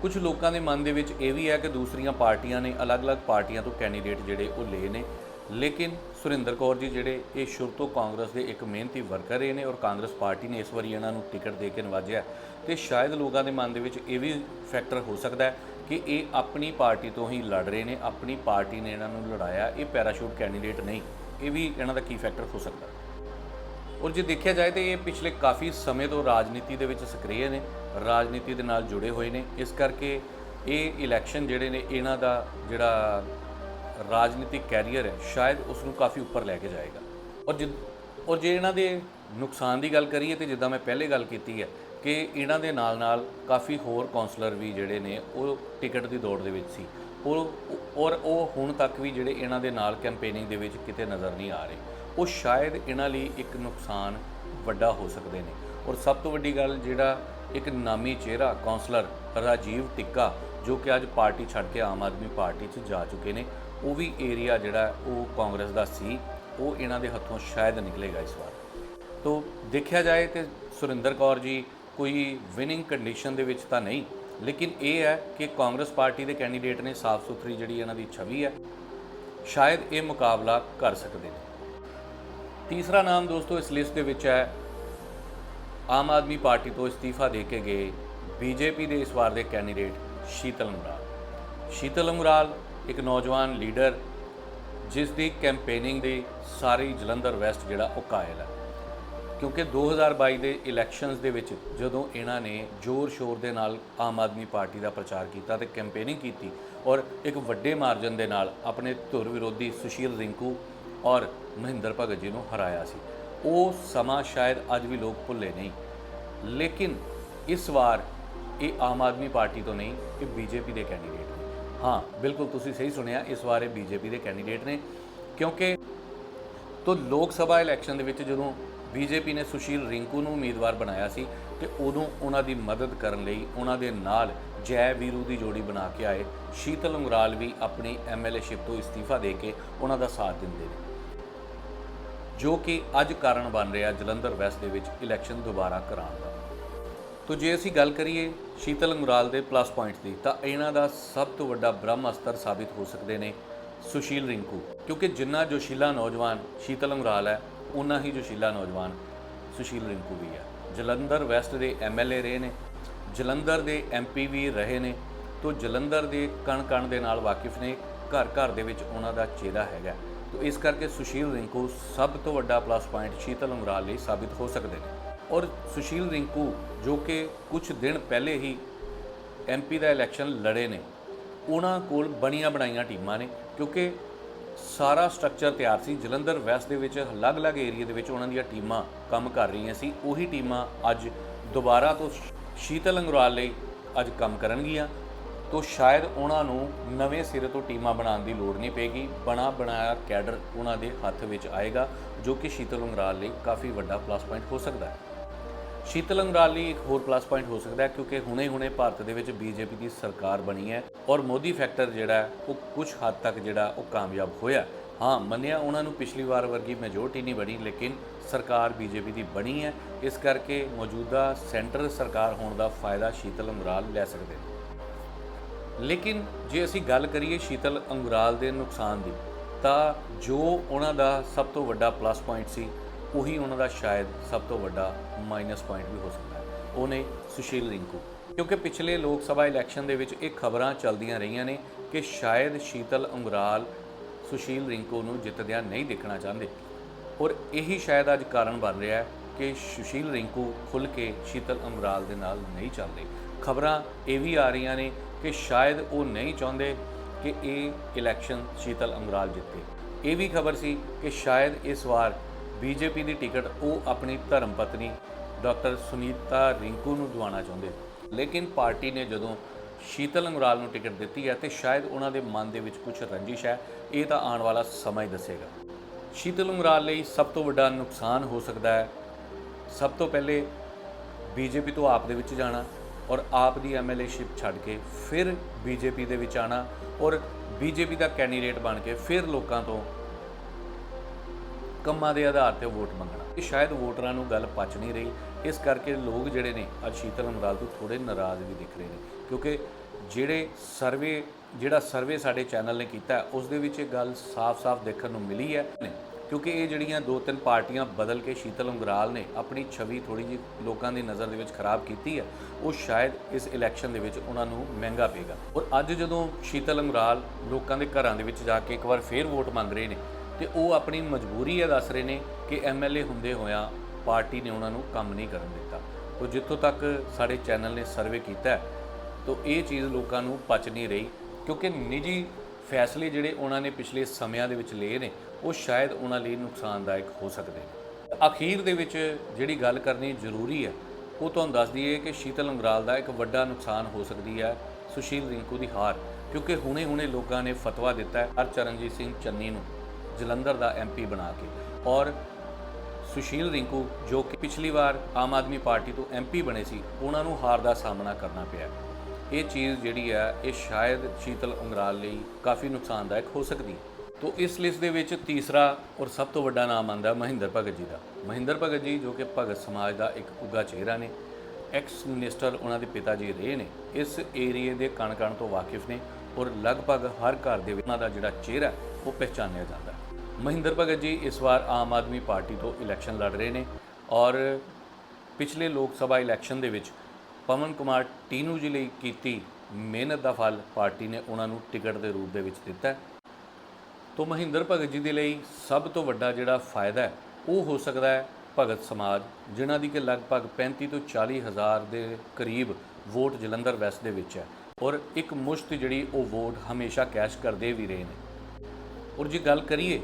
ਕੁਝ ਲੋਕਾਂ ਦੇ ਮਨ ਦੇ ਵਿੱਚ ਇਹ ਵੀ ਹੈ ਕਿ ਦੂਸਰੀਆਂ ਪਾਰਟੀਆਂ ਨੇ ਅਲੱਗ-ਅਲੱਗ ਪਾਰਟੀਆਂ ਤੋਂ ਕੈਂਡੀਡੇਟ ਜਿਹੜੇ ਉਹ ਲਏ ਨੇ। ਲੇਕਿਨ ਸੁਰਿੰਦਰ ਕੌਰ ਜੀ ਜਿਹੜੇ ਇਹ ਸ਼ੁਰੂ ਤੋਂ ਕਾਂਗਰਸ ਦੇ ਇੱਕ ਮਿਹਨਤੀ ਵਰਕਰ ਰਹੇ ਨੇ ਔਰ ਕਾਂਗਰਸ ਪਾਰਟੀ ਨੇ ਇਸ ਵਾਰੀ ਇਹਨਾਂ ਨੂੰ ਟਿਕਟ ਦੇ ਕੇ ਨਵਾਜਿਆ ਤੇ ਸ਼ਾਇਦ ਲੋਕਾਂ ਦੇ ਮਨ ਦੇ ਵਿੱਚ ਇਹ ਵੀ ਫੈਕਟਰ ਹੋ ਸਕਦਾ ਹੈ ਕਿ ਇਹ ਆਪਣੀ ਪਾਰਟੀ ਤੋਂ ਹੀ ਲੜ ਰਹੇ ਨੇ, ਆਪਣੀ ਪਾਰਟੀ ਨੇ ਇਹਨਾਂ ਨੂੰ ਲੜਾਇਆ, ਇਹ ਪੈਰਾਸ਼ੂਟ ਕੈਂਡੀਡੇਟ ਨਹੀਂ, ਇਹ ਵੀ ਇਹਨਾਂ ਦਾ ਕੀ ਫੈਕਟਰ ਹੋ ਸਕਦਾ? ਔਰ ਜੇ ਦੇਖਿਆ ਜਾਏ ਤਾਂ ਇਹ ਪਿਛਲੇ ਕਾਫੀ ਸਮੇਂ ਤੋਂ ਰਾਜਨੀਤੀ ਦੇ ਵਿੱਚ ਸਕਰੀਏ ਨੇ, ਰਾਜਨੀਤੀ ਦੇ ਨਾਲ ਜੁੜੇ ਹੋਏ ਨੇ, ਇਸ ਕਰਕੇ ਇਹ ਇਲੈਕਸ਼ਨ ਜਿਹੜੇ ਨੇ, ਇਹਨਾਂ ਦਾ ਜਿਹੜਾ ਰਾਜਨੀਤਿਕ ਕੈਰੀਅਰ ਹੈ, ਸ਼ਾਇਦ ਉਸ ਨੂੰ ਕਾਫੀ ਉੱਪਰ ਲੈ ਕੇ ਜਾਏਗਾ। ਔਰ ਜਿ, ਔਰ ਜੇ ਇਹਨਾਂ ਦੇ ਨੁਕਸਾਨ ਦੀ ਗੱਲ ਕਰੀਏ ਤੇ ਜਿੱਦਾਂ ਮੈਂ ਪਹਿਲੇ ਗੱਲ ਕੀਤੀ ਹੈ ਕਿ ਇਹਨਾਂ ਦੇ ਨਾਲ ਨਾਲ ਕਾਫੀ ਹੋਰ ਕਾਉਂਸਲਰ ਵੀ ਜਿਹੜੇ ਨੇ, ਉਹ ਟਿਕਟ ਦੀ ਦੌੜ ਦੇ ਵਿੱਚ ਸੀ। ਉਹ, ਔਰ ਉਹ ਹੁਣ ਤੱਕ ਵੀ ਜਿਹੜੇ ਇਹਨਾਂ ਦੇ ਨਾਲ ਕੈਂਪੇਨਿੰਗ ਦੇ ਵਿੱਚ ਕਿਤੇ ਨਜ਼ਰ ਨਹੀਂ ਆ ਰਹੇ। ਉਹ ਸ਼ਾਇਦ ਇਹਨਾਂ ਲਈ ਇੱਕ ਨੁਕਸਾਨ ਵੱਡਾ ਹੋ ਸਕਦੇ ਨੇ। ਔਰ ਸਭ ਤੋਂ ਵੱਡੀ ਗੱਲ ਜਿਹੜਾ ਇੱਕ ਨਾਮੀ ਚਿਹਰਾ ਕਾਉਂਸਲਰ ਰਾਜੀਵ ਟਿੱਕਾ, ਜੋ ਕਿ ਅੱਜ ਪਾਰਟੀ ਛੱਡ ਕੇ ਆਮ ਆਦਮੀ ਪਾਰਟੀ 'ਚ ਜਾ ਚੁੱਕੇ ਨੇ, ਉਹ ਵੀ ਏਰੀਆ ਜਿਹੜਾ ਉਹ ਕਾਂਗਰਸ ਦਾ ਸੀ, ਉਹ ਇਹਨਾਂ ਦੇ ਹੱਥੋਂ ਸ਼ਾਇਦ ਨਿਕਲੇਗਾ ਇਸ ਵਾਰ। ਤੋ ਦੇਖਿਆ ਜਾਏ ਤੇ ਸੁਰਿੰਦਰ ਕੌਰ ਜੀ ਕੋਈ ਵਿਨਿੰਗ ਕੰਡੀਸ਼ਨ ਦੇ ਵਿੱਚ ਤਾਂ ਨਹੀਂ, ਲੇਕਿਨ ਇਹ ਹੈ ਕਿ ਕਾਂਗਰਸ ਪਾਰਟੀ ਦੇ ਕੈਂਡੀਡੇਟ ਨੇ ਸਾਫ਼ ਸੁਥਰੀ ਜਿਹੜੀ ਇਹਨਾਂ ਦੀ ਛਵੀ ਹੈ, ਸ਼ਾਇਦ ਇਹ ਮੁਕਾਬਲਾ ਕਰ ਸਕਦੇ ਨੇ। ਤੀਸਰਾ ਨਾਮ ਦੋਸਤੋ ਇਸ ਲਿਸਟ ਦੇ ਵਿੱਚ ਹੈ, ਆਮ ਆਦਮੀ ਪਾਰਟੀ ਤੋਂ ਇਸਤੀਫਾ ਦੇ ਕੇ ਗਏ ਬੀਜੇਪੀ ਦੇ ਇਸ ਵਾਰ ਦੇ ਕੈਂਡੀਡੇਟ ਸ਼ੀਤਲ ਅਮਰਾਲ ਸ਼ੀਤਲ ਅਮਰਾਲ ਇੱਕ ਨੌਜਵਾਨ ਲੀਡਰ ਜਿਸ ਦੀ ਕੈਂਪੇਨਿੰਗ ਦੇ ਸਾਰੀ ਜਲੰਧਰ ਵੈਸਟ ਜਿਹੜਾ ਉਹ ਕਾਇਲ ਹੈ। ਕਿਉਂਕਿ 2022 ਦੇ ਇਲੈਕਸ਼ਨਸ ਦੇ ਵਿੱਚ ਜਦੋਂ ਇਹਨਾਂ ਨੇ ਜ਼ੋਰ ਸ਼ੋਰ ਦੇ ਨਾਲ ਆਮ ਆਦਮੀ ਪਾਰਟੀ ਦਾ ਪ੍ਰਚਾਰ ਕੀਤਾ ਤੇ ਕੈਂਪੇਨਿੰਗ ਕੀਤੀ ਔਰ ਇੱਕ ਵੱਡੇ ਮਾਰਜਨ ਦੇ ਨਾਲ ਆਪਣੇ ਧੁਰ ਵਿਰੋਧੀ ਸੁਸ਼ੀਲ ਰਿੰਕੂ ਔਰ ਮਹਿੰਦਰ ਭਗਤ ਜੀ ਨੂੰ ਹਰਾਇਆ ਸੀ। ਉਹ ਸਮਾਂ ਸ਼ਾਇਦ ਅੱਜ ਵੀ ਲੋਕ ਭੁੱਲੇ ਨਹੀਂ। ਲੇਕਿਨ ਇਸ ਵਾਰ ਇਹ ਆਮ ਆਦਮੀ ਪਾਰਟੀ ਤੋਂ ਨਹੀਂ, ਇਹ ਬੀਜੇਪੀ ਦੇ ਕੈਂਡੀਡੇਟ ਨੇ। ਹਾਂ, ਬਿਲਕੁਲ ਤੁਸੀਂ ਸਹੀ ਸੁਣਿਆ, ਇਸ ਵਾਰ ਇਹ ਬੀਜੇਪੀ ਦੇ ਕੈਂਡੀਡੇਟ ਨੇ ਕਿਉਂਕਿ ਤੋਂ ਲੋਕ ਸਭਾ ਇਲੈਕਸ਼ਨ ਦੇ ਵਿੱਚ ਜਦੋਂ ਬੀਜੇਪੀ ਨੇ ਸੁਸ਼ੀਲ ਰਿੰਕੂ ਨੂੰ ਉਮੀਦਵਾਰ ਬਣਾਇਆ ਸੀ ਤੇ ਉਦੋਂ ਉਹਨਾਂ ਦੀ ਮਦਦ ਕਰਨ ਲਈ ਉਹਨਾਂ ਦੇ ਨਾਲ ਜੈ ਵੀਰੂ ਦੀ ਜੋੜੀ ਬਣਾ ਕੇ ਆਏ। ਸ਼ੀਤਲ ਅੰਗਰਾਲ ਵੀ ਆਪਣੀ ਐਮਐਲਏਸ਼ਿਪ ਤੋਂ ਇਸਤੀਫਾ ਦੇ ਕੇ ਉਹਨਾਂ ਦਾ ਸਾਥ ਦਿੰਦੇ ਨੇ। ਜੋ ਕਿ ਅੱਜ ਕਾਰਨ ਬਣ ਰਿਹਾ ਜਲੰਧਰ ਵੈਸਟ ਦੇ ਵਿੱਚ ਇਲੈਕਸ਼ਨ ਦੁਬਾਰਾ ਕਰਾਉਣ ਦਾ। ਤੋ ਜੇ ਅਸੀਂ ਗੱਲ ਕਰੀਏ ਸ਼ੀਤਲ ਅੰਗਰਾਲ ਦੇ ਪਲੱਸ ਪੁਆਇੰਟਸ ਦੀ, ਤਾਂ ਇਹਨਾਂ ਦਾ ਸਭ ਤੋਂ ਵੱਡਾ ਬ੍ਰਹਮ ਅਸਤਰ ਸਾਬਿਤ ਹੋ ਸਕਦੇ ਨੇ ਸੁਸ਼ੀਲ ਰਿੰਕੂ। ਕਿਉਂਕਿ ਜਿੰਨਾ ਜੋਸ਼ੀਲਾ ਨੌਜਵਾਨ ਸ਼ੀਤਲ ਅੰਗਰਾਲ ਹੈ ਉਨਾ ਹੀ ਜੋਸ਼ੀਲਾ ਨੌਜਵਾਨ ਸੁਸ਼ੀਲ ਰਿੰਕੂ ਵੀ ਹੈ। ਜਲੰਧਰ ਵੈਸਟ ਦੇ ਐਮਐਲਏ ਰਹੇ ਨੇ, ਜਲੰਧਰ ਦੇ ਐਮਪੀ ਵੀ ਰਹੇ ਨੇ, ਤੋ ਜਲੰਧਰ ਦੇ ਕਣ ਕਣ ਦੇ ਨਾਲ ਵਾਕਿਫ ਨੇ ਘਰ ਘਰ ਦੇ ਵਿੱਚ ਉਹਨਾਂ ਦਾ ਚਿਹਰਾ ਹੈਗਾ। ਤੋ ਇਸ ਕਰਕੇ ਸੁਸ਼ੀਲ ਰਿੰਕੂ ਸਭ ਤੋਂ ਵੱਡਾ ਪਲੱਸ ਪੁਆਇੰਟ ਸ਼ੀਤਲ ਅੰਗਰਾਲ ਲਈ ਸਾਬਿਤ ਹੋ ਸਕਦੇ ਨੇ। ਔਰ ਸੁਸ਼ੀਲ ਰਿੰਕੂ ਜੋ ਕਿ ਕੁਝ ਦਿਨ ਪਹਿਲੇ ਹੀ ਐਮਪੀ ਦਾ ਇਲੈਕਸ਼ਨ ਲੜੇ ਨੇ ਉਹਨਾਂ ਕੋਲ ਬਣੀਆਂ ਬਣਾਈਆਂ ਟੀਮਾਂ ਨੇ, ਕਿਉਂਕਿ ਸਾਰਾ ਸਟਰਕਚਰ ਤਿਆਰ ਸੀ। ਜਲੰਧਰ ਵੈਸਟ ਦੇ ਵਿੱਚ ਅਲੱਗ-ਅਲੱਗ ਏਰੀਆ ਦੇ ਵਿੱਚ ਉਹਨਾਂ ਦੀਆਂ ਟੀਮਾਂ ਕੰਮ ਕਰ ਰਹੀਆਂ ਸੀ। ਉਹੀ ਟੀਮਾਂ ਅੱਜ ਦੁਬਾਰਾ ਤੋਂ ਸ਼ੀਤਲ ਅੰਗਰਾਲ ਲਈ ਅੱਜ ਕੰਮ ਕਰਨਗੀਆਂ। ਤੋਂ ਸ਼ਾਇਦ ਉਹਨਾਂ ਨੂੰ ਨਵੇਂ ਸਿਰੇ ਤੋਂ ਟੀਮਾਂ ਬਣਾਉਣ ਦੀ ਲੋੜ ਨਹੀਂ ਪਏਗੀ। ਬਣਾ ਬਣਾਇਆ ਕੈਡਰ ਉਹਨਾਂ ਦੇ ਹੱਥ ਵਿੱਚ ਆਏਗਾ, ਜੋ ਕਿ ਸ਼ੀਤਲ ਅੰਗਰਾਲ ਲਈ ਕਾਫੀ ਵੱਡਾ ਪਲੱਸ ਪੁਆਇੰਟ ਹੋ ਸਕਦਾ ਹੈ। ਸ਼ੀਤਲ ਅੰਗਰਾਲ ਲਈ ਇੱਕ ਹੋਰ ਪਲੱਸ ਪੁਆਇੰਟ ਹੋ ਸਕਦਾ ਹੈ ਕਿਉਂਕਿ ਹੁਣੇ-ਹੁਣੇ ਭਾਰਤ ਦੇ ਵਿੱਚ ਬੀਜੇਪੀ ਦੀ ਸਰਕਾਰ ਬਣੀ ਹੈ ਔਰ ਮੋਦੀ ਫੈਕਟਰ ਜਿਹੜਾ ਉਹ ਕੁਝ ਹੱਦ ਤੱਕ ਜਿਹੜਾ ਉਹ ਕਾਮਯਾਬ ਹੋਇਆ। ਹਾਂ, ਮੰਨਿਆ ਉਹਨਾਂ ਨੂੰ ਪਿਛਲੀ ਵਾਰ ਵਰਗੀ ਮੈਜੋਰਟੀ ਨਹੀਂ ਬਣੀ, ਲੇਕਿਨ ਸਰਕਾਰ ਬੀਜੇਪੀ ਦੀ ਬਣੀ ਹੈ। ਇਸ ਕਰਕੇ ਮੌਜੂਦਾ ਸੈਂਟਰ ਸਰਕਾਰ ਹੋਣ ਦਾ ਫਾਇਦਾ ਸ਼ੀਤਲ ਅੰਗਰਾਲ ਲੈ ਸਕਦੇ ਨੇ। ਲੇਕਿਨ ਜੇ ਅਸੀਂ ਗੱਲ ਕਰੀਏ ਸ਼ੀਤਲ ਅੰਗਰਾਲ ਦੇ ਨੁਕਸਾਨ ਦੀ, ਤਾਂ ਜੋ ਉਹਨਾਂ ਦਾ ਸਭ ਤੋਂ ਵੱਡਾ ਪਲੱਸ ਪੁਆਇੰਟ ਸੀ ਉਹੀ ਉਹਨਾਂ ਦਾ ਸ਼ਾਇਦ ਸਭ ਤੋਂ ਵੱਡਾ ਮਾਈਨਸ ਪੁਆਇੰਟ ਵੀ ਹੋ ਸਕਦਾ ਹੈ। ਉਹਨੇ ਸੁਸ਼ੀਲ ਰਿੰਕੂ। ਕਿਉਂਕਿ ਪਿਛਲੇ ਲੋਕ ਸਭਾ ਇਲੈਕਸ਼ਨ ਦੇ ਵਿੱਚ ਇਹ ਖਬਰਾਂ ਚੱਲਦੀਆਂ ਰਹੀਆਂ ਨੇ ਕਿ ਸ਼ਾਇਦ ਸ਼ੀਤਲ ਅੰਗੁਰਾਲ ਸੁਸ਼ੀਲ ਰਿੰਕੂ ਨੂੰ ਜਿੱਤਦਿਆਂ ਨਹੀਂ ਦੇਖਣਾ ਚਾਹੁੰਦੇ। ਔਰ ਇਹੀ ਸ਼ਾਇਦ ਅੱਜ ਕਾਰਨ ਬਣ ਰਿਹਾ ਹੈ ਕਿ ਸੁਸ਼ੀਲ ਰਿੰਕੂ ਖੁੱਲ ਕੇ ਸ਼ੀਤਲ ਅੰਗਰਾਲ ਦੇ ਨਾਲ ਨਹੀਂ ਚੱਲਦੇ। ਖਬਰਾਂ ਇਹ ਵੀ ਆ ਰਹੀਆਂ ਨੇ ਕਿ ਸ਼ਾਇਦ ਉਹ ਨਹੀਂ ਚਾਹੁੰਦੇ ਕਿ ਇਹ ਇਲੈਕਸ਼ਨ ਸ਼ੀਤਲ ਅੰਗਰਾਲ ਜਿੱਤੇ। ਇਹ ਵੀ ਖਬਰ ਸੀ ਕਿ ਸ਼ਾਇਦ ਇਸ ਵਾਰ ਬੀਜੇਪੀ ਦੀ ਟਿਕਟ ਉਹ ਆਪਣੀ ਧਰਮ ਪਤਨੀ ਡਾਕਟਰ ਸੁਨੀਤਾ ਰਿੰਕੂ ਨੂੰ ਦਿਵਾਉਣਾ ਚਾਹੁੰਦੇ ਲੇਕਿਨ ਪਾਰਟੀ ਨੇ ਜਦੋਂ ਸ਼ੀਤਲ ਅੰਗਰਾਲ ਨੂੰ ਟਿਕਟ ਦਿੱਤੀ ਹੈ ਤੇ ਸ਼ਾਇਦ ਉਹਨਾਂ ਦੇ ਮਨ ਦੇ ਵਿੱਚ ਕੁਝ ਰੰਜਿਸ਼ ਹੈ, ਇਹ ਤਾਂ ਆਉਣ ਵਾਲਾ ਸਮਾਂ ਹੀ ਦੱਸੇਗਾ। ਸ਼ੀਤਲ ਅੰਗਰਾਲ ਲਈ ਸਭ ਤੋਂ ਵੱਡਾ ਨੁਕਸਾਨ ਹੋ ਸਕਦਾ ਹੈ। ਸਭ ਤੋਂ ਪਹਿਲੇ ਬੀਜੇਪੀ ਤੋਂ ਆਪ ਦੇ ਵਿੱਚ ਜਾਣਾ ਔਰ ਆਪ ਦੀ ਐਮਐਲਏਸ਼ਿਪ ਛੱਡ ਕੇ ਫਿਰ ਬੀਜੇਪੀ ਦੇ ਵਿੱਚ ਆਣਾ ਔਰ ਬੀਜੇਪੀ ਦਾ ਕੈਂਡੀਡੇਟ ਬਣ ਕੇ ਫਿਰ ਲੋਕਾਂ ਤੋਂ ਕੰਮਾਂ ਦੇ ਆਧਾਰ ਤੇ ਵੋਟ ਮੰਗਣਾ। ਇਹ ਸ਼ਾਇਦ ਵੋਟਰਾਂ ਨੂੰ ਗੱਲ ਪਚ ਨਹੀਂ ਰਹੀ। ਇਸ ਕਰਕੇ ਲੋਕ ਜਿਹੜੇ ਨੇ ਅੱਜ ਸ਼ੀਤਲ ਅੰਗਰਾਲ ਤੋਂ ਥੋੜੇ ਨਾਰਾਜ਼ ਵੀ ਦਿਖ ਰਹੇ ਨੇ। ਕਿਉਂਕਿ ਜਿਹੜੇ ਸਰਵੇ ਜਿਹੜਾ ਸਰਵੇ ਸਾਡੇ ਚੈਨਲ ਨੇ ਕੀਤਾ ਹੈ, ਉਸ ਦੇ ਵਿੱਚ ਇਹ ਗੱਲ ਸਾਫ਼-ਸਾਫ਼ ਦੇਖਣ ਨੂੰ ਮਿਲੀ ਹੈ। ਕਿਉਂਕਿ ਇਹ ਜਿਹੜੀਆਂ ਦੋ ਤਿੰਨ ਪਾਰਟੀਆਂ ਬਦਲ ਕੇ ਸ਼ੀਤਲ ਅੰਗਰਾਲ ਨੇ ਆਪਣੀ ਛਵੀ ਥੋੜੀ ਜਿਹੀ ਲੋਕਾਂ ਦੀ ਨਜ਼ਰ ਦੇ ਵਿੱਚ ਖਰਾਬ ਕੀਤੀ ਹੈ ਉਹ ਸ਼ਾਇਦ ਇਸ ਇਲੈਕਸ਼ਨ ਦੇ ਵਿੱਚ ਉਹਨਾਂ ਨੂੰ ਮਹਿੰਗਾ ਪਏਗਾ। ਔਰ ਅੱਜ ਜਦੋਂ ਸ਼ੀਤਲ ਅੰਗਰਾਲ ਲੋਕਾਂ ਦੇ ਘਰਾਂ ਦੇ ਵਿੱਚ ਜਾ ਕੇ ਇੱਕ ਵਾਰ ਫੇਰ ਵੋਟ ਮੰਗ ਰਹੇ ਨੇ ਤੇ ਉਹ ਆਪਣੀ ਮਜਬੂਰੀ ਇਹ ਦੱਸ ਰਹੇ ਨੇ ਕਿ ਐਮਐਲਏ ਹੁੰਦੇ ਹੋਇਆਂ ਪਾਰਟੀ ਨੇ ਉਹਨਾਂ ਨੂੰ ਕੰਮ ਨਹੀਂ ਕਰਨ ਦਿੱਤਾ। ਉਹ ਜਿੱਥੋਂ ਤੱਕ ਸਾਡੇ ਚੈਨਲ ਨੇ ਸਰਵੇ ਕੀਤਾ ਤਾਂ ਇਹ ਚੀਜ਼ ਲੋਕਾਂ ਨੂੰ ਪਚ ਨਹੀਂ ਰਹੀ, ਕਿਉਂਕਿ ਨਿੱਜੀ ਫੈਸਲੇ ਜਿਹੜੇ ਉਹਨਾਂ ਨੇ ਪਿਛਲੇ ਸਮਿਆਂ ਦੇ ਵਿੱਚ ਲਏ ਨੇ, ਉਹ ਸ਼ਾਇਦ ਉਹਨਾਂ ਲਈ ਨੁਕਸਾਨਦਾਇਕ ਹੋ ਸਕਦੇ ਨੇ। ਅਖੀਰ ਦੇ ਵਿੱਚ ਜਿਹੜੀ ਗੱਲ ਕਰਨੀ ਜ਼ਰੂਰੀ ਹੈ, ਉਹ ਤੁਹਾਨੂੰ ਦੱਸ ਦਈਏ ਕਿ ਸ਼ੀਤਲ ਅੰਗਰਾਲ ਦਾ ਇੱਕ ਵੱਡਾ ਨੁਕਸਾਨ ਹੋ ਸਕਦੀ ਹੈ ਸੁਸ਼ੀਲ ਰਿੰਕੂ ਦੀ ਹਾਰ, ਕਿਉਂਕਿ ਹੁਣੇ-ਹੁਣੇ ਲੋਕਾਂ ਨੇ ਫਤਵਾ ਦਿੱਤਾ ਹੈ ਚਰਨਜੀਤ ਸਿੰਘ ਚੰਨੀ ਨੂੰ। ਜਲੰਧਰ ਦਾ ਐਮਪੀ ਬਣਾ ਕੇ। ਔਰ ਸੁਸ਼ੀਲ ਰਿੰਕੂ, ਜੋ ਕਿ ਪਿਛਲੀ ਵਾਰ ਆਮ ਆਦਮੀ ਪਾਰਟੀ ਤੋਂ ਐਮਪੀ ਬਣੇ ਸੀ, ਉਹਨਾਂ ਨੂੰ ਹਾਰ ਦਾ ਸਾਹਮਣਾ ਕਰਨਾ ਪਿਆ। ਇਹ ਚੀਜ਼ ਜਿਹੜੀ ਹੈ ਇਹ ਸ਼ਾਇਦ ਸ਼ੀਤਲ ਉਂਗਰਾਲ ਲਈ ਕਾਫੀ ਨੁਕਸਾਨਦਾਇਕ ਹੋ ਸਕਦੀ। ਹੈ ਤੋ ਇਸ ਲਿਸਟ ਦੇ ਵਿੱਚ ਤੀਸਰਾ ਔਰ ਸਭ ਤੋਂ ਵੱਡਾ ਨਾਮ ਆਂਦਾ ਮਹਿੰਦਰ ਭਗਤ ਜੀ ਦਾ। ਮਹਿੰਦਰ ਭਗਤ ਜੀ, ਜੋ ਕਿ ਭਗਤ ਸਮਾਜ ਦਾ ਇੱਕ ਉੱਗਾ ਚਿਹਰਾ ਨੇ, ਐਕਸ ਮਿਨਿਸਟਰ ਉਹਨਾਂ ਦੇ ਪਿਤਾ ਜੀ ਰਹੇ ਨੇ, ਇਸ ਏਰੀਏ ਦੇ ਕਣ-ਕਣ ਤੋਂ ਵਾਕਿਫ ਨੇ ਔਰ ਲਗਭਗ ਹਰ ਘਰ ਦੇ ਵਿੱਚ ਉਹਨਾਂ ਦਾ ਜਿਹੜਾ ਚਿਹਰਾ, ਉਹ ਪਹਿਚਾਨਿਆ ਜਾਂਦਾ। ਮਹਿੰਦਰ ਭਗਤ ਜੀ ਇਸ ਵਾਰ ਆਮ ਆਦਮੀ ਪਾਰਟੀ ਤੋਂ ਇਲੈਕਸ਼ਨ ਲੜ ਰਹੇ ਨੇ ਔਰ ਪਿਛਲੇ ਲੋਕ ਸਭਾ ਇਲੈਕਸ਼ਨ ਦੇ ਵਿੱਚ ਪਵਨ ਕੁਮਾਰ ਟੀਨੂ ਜੀ ਲਈ ਕੀਤੀ ਮਿਹਨਤ ਦਾ ਫਲ ਪਾਰਟੀ ਨੇ ਉਹਨਾਂ ਨੂੰ ਟਿਕਟ ਦੇ ਰੂਪ ਦੇ ਵਿੱਚ ਦਿੱਤਾ ਹੈ। ਤੋ ਮਹਿੰਦਰ ਭਗਤ ਜੀ ਦੇ ਲਈ ਸਭ ਤੋਂ ਵੱਡਾ ਜਿਹੜਾ ਫਾਇਦਾ ਹੈ, ਉਹ ਹੋ ਸਕਦਾ ਹੈ ਭਗਤ ਸਮਾਜ, ਜਿਨ੍ਹਾਂ ਦੀ ਕਿ ਲਗਭਗ 35 ਤੋਂ 40 ਹਜ਼ਾਰ ਦੇ ਕਰੀਬ ਵੋਟ ਜਲੰਧਰ ਵੈਸਟ ਦੇ ਵਿੱਚ ਹੈ ਔਰ ਇੱਕ ਮੁਸ਼ਤ ਜਿਹੜੀ ਉਹ ਵੋਟ ਹਮੇਸ਼ਾ ਕੈਸ਼ ਕਰਦੇ ਵੀ ਰਹੇ ਨੇ। ਔਰ ਜੇ ਗੱਲ ਕਰੀਏ